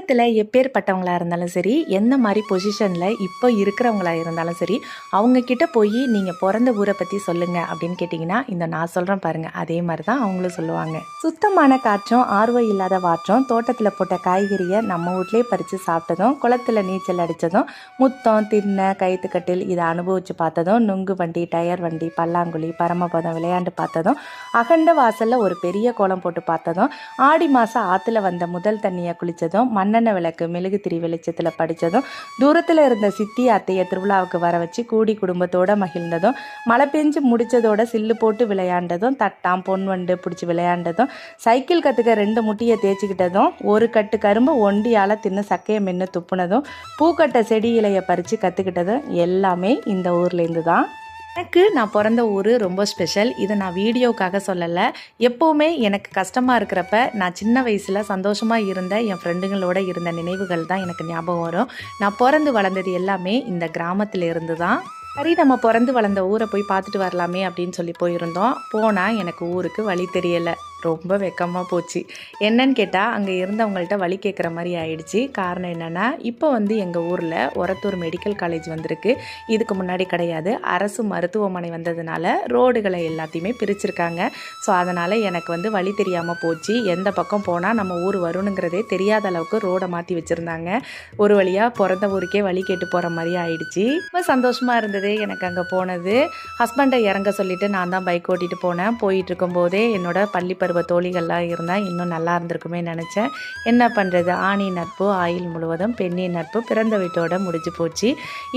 உலகத்தில் எப்பேற்பட்டவங்களாக இருந்தாலும் சரி எந்த மாதிரி பொசிஷனில் இப்போ இருக்கிறவங்களா இருந்தாலும் சரி அவங்க கிட்ட போய் நீங்கள் பிறந்த ஊரை பற்றி சொல்லுங்கள் அப்படின்னு கேட்டிங்கன்னா இந்த நான் சொல்கிறேன் பாருங்கள் அதே மாதிரி தான் அவங்களும் சொல்லுவாங்க. சுத்தமான காற்றும் ஆர்வம் இல்லாத வாற்றம் தோட்டத்தில் போட்ட காய்கறியை நம்ம வீட்லேயே பறித்து சாப்பிட்டதும் குளத்துல நீச்சல் அடித்ததும் முத்தம் திண்ணை கயிற்றுக்கட்டில் இதை அனுபவித்து பார்த்ததும் நுங்கு வண்டி டயர் வண்டி பல்லாங்குழி பரமபதம் விளையாண்டு பார்த்ததும் அகண்ட வாசலில் ஒரு பெரிய கோலம் போட்டு பார்த்ததும் ஆடி மாதம் ஆற்றுல வந்த முதல் தண்ணியை குளித்ததும் அண்ணனை விளக்கு மெழுகு திரி வெளிச்சத்தில் படித்ததும் தூரத்தில் இருந்த சித்தி அத்தையை திருவிழாவுக்கு வர வச்சு கூடி குடும்பத்தோட மகிழ்ந்ததும் மழை பெஞ்சு முடித்ததோட சில்லு போட்டு விளையாண்டதும் தட்டாம் பொன் வண்டு பிடிச்சி விளையாண்டதும் சைக்கிள் கற்றுக்க ரெண்டு முட்டியை தேய்ச்சிக்கிட்டதும் ஒரு கட்டு கரும்பு ஒண்டியால் தின்னு சக்கையை மென்று துப்புனதும் பூக்கட்டை செடி இலையை பறித்து கற்றுக்கிட்டதும் எல்லாமே இந்த ஊர்லேருந்து தான் எனக்கு நான் பிறந்த ஊர் ரொம்ப ஸ்பெஷல் இதை நான் வீடியோக்காக சொல்லலை. எப்போவுமே எனக்கு கஷ்டமாக இருக்கிறப்ப நான் சின்ன வயசில் சந்தோஷமாக இருந்த என் ஃப்ரெண்டுங்களோட இருந்த நினைவுகள் தான் எனக்கு ஞாபகம் வரும். நான் பிறந்து வளர்ந்தது எல்லாமே இந்த கிராமத்தில் இருந்து தான். சரி நம்ம பிறந்து வளர்ந்த ஊரை போய் பார்த்துட்டு வரலாமே அப்படின்னு சொல்லி போயிருந்தோம். போனால் எனக்கு ஊருக்கு வழி தெரியலை. ரொம்ப வெக்கமாக போச்சு. என்னன்னு கேட்டால் அங்கே இருந்தவங்கள்ட்ட வழி கேட்குற மாதிரி ஆயிடுச்சு. காரணம் என்னென்னா இப்போ வந்து எங்கள் ஊரில் ஒரத்தூர் மெடிக்கல் காலேஜ் வந்திருக்கு. இதுக்கு முன்னாடி கிடையாது. அரசு மருத்துவமனை வந்ததுனால ரோடுகளை எல்லாத்தையுமே பிரிச்சிருக்காங்க. ஸோ அதனால் எனக்கு வந்து வழி தெரியாமல் போச்சு. எந்த பக்கம் போனால் நம்ம ஊர் வரணுங்கிறதே தெரியாத அளவுக்கு ரோடை மாற்றி வச்சுருந்தாங்க. ஒரு வழியாக பிறந்த ஊருக்கே வழி கேட்டு போகிற மாதிரி ஆயிடுச்சு. ரொம்ப சந்தோஷமாக இருந்தது எனக்கு அங்கே போனது. ஹஸ்பண்டை இறங்க சொல்லிவிட்டு நான் தான் பைக் ஓட்டிகிட்டு போனேன். போயிட்டு இருக்கும்போதே என்னோட பள்ளி பருவ தோழிகள்லாம் இருந்தால் இன்னும் நல்லா இருந்திருக்குமே நினச்சேன். என்ன பண்ணுறது ஆணி நட்பு ஆயுள் முழுவதும் பெண்ணி நட்பு பிறந்த வீட்டோட முடிஞ்சு போச்சு.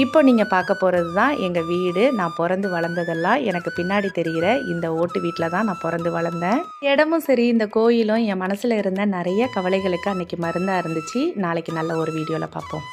இப்போ நீங்கள் பார்க்க போகிறது தான் எங்கள் வீடு. நான் பிறந்து வளர்ந்ததெல்லாம் எனக்கு பின்னாடி தெரிகிற இந்த ஓட்டு வீட்டில் தான் நான் பிறந்து வளர்ந்தேன். இடமும் சரி இந்த கோயிலும் என் மனசில் இருந்த நிறைய கவலைகளுக்கு அன்றைக்கி மருந்தாக இருந்துச்சு. நாளைக்கு நல்ல ஒரு வீடியோவில் பார்ப்போம்.